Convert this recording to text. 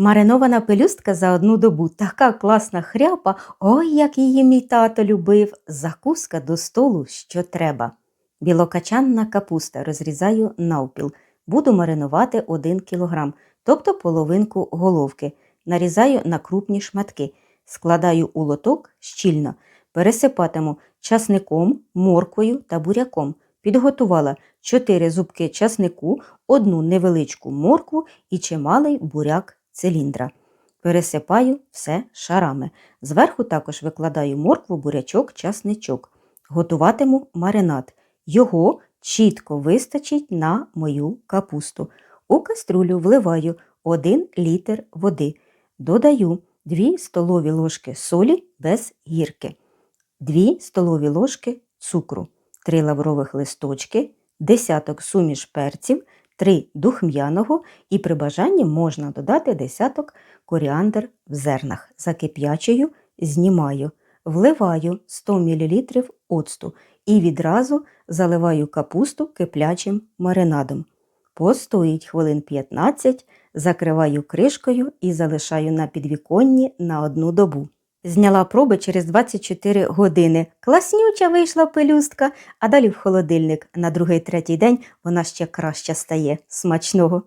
Маринована пелюстка за одну добу. Така класна хряпа. Ой, як її мій тато любив. Закуска до столу, що треба. Білокачанна капуста розрізаю навпіл. Буду маринувати 1 кг, тобто половинку головки. Нарізаю на крупні шматки. Складаю у лоток щільно. Пересипатиму часником, морквою та буряком. Підготувала 4 зубки часнику, одну невеличку моркву і чималий буряк циліндра. Пересипаю все шарами. Зверху також викладаю моркву, бурячок, часничок. Готуватиму маринад. Його чітко вистачить на мою капусту. У каструлю вливаю 1 літр води. Додаю 2 столові ложки солі без гірки, 2 столові ложки цукру, 3 лаврових листочки, десяток суміш перців, 3 духм'яного і при бажанні можна додати десяток коріандр в зернах. Закип'ячую, знімаю, вливаю 100 мл оцту і відразу заливаю капусту киплячим маринадом. Постоїть хвилин 15, закриваю кришкою і залишаю на підвіконні на одну добу. Зняла проби через 24 години. Класнюча вийшла пелюстка, а далі в холодильник. На другий-третій день вона ще краще стає. Смачного.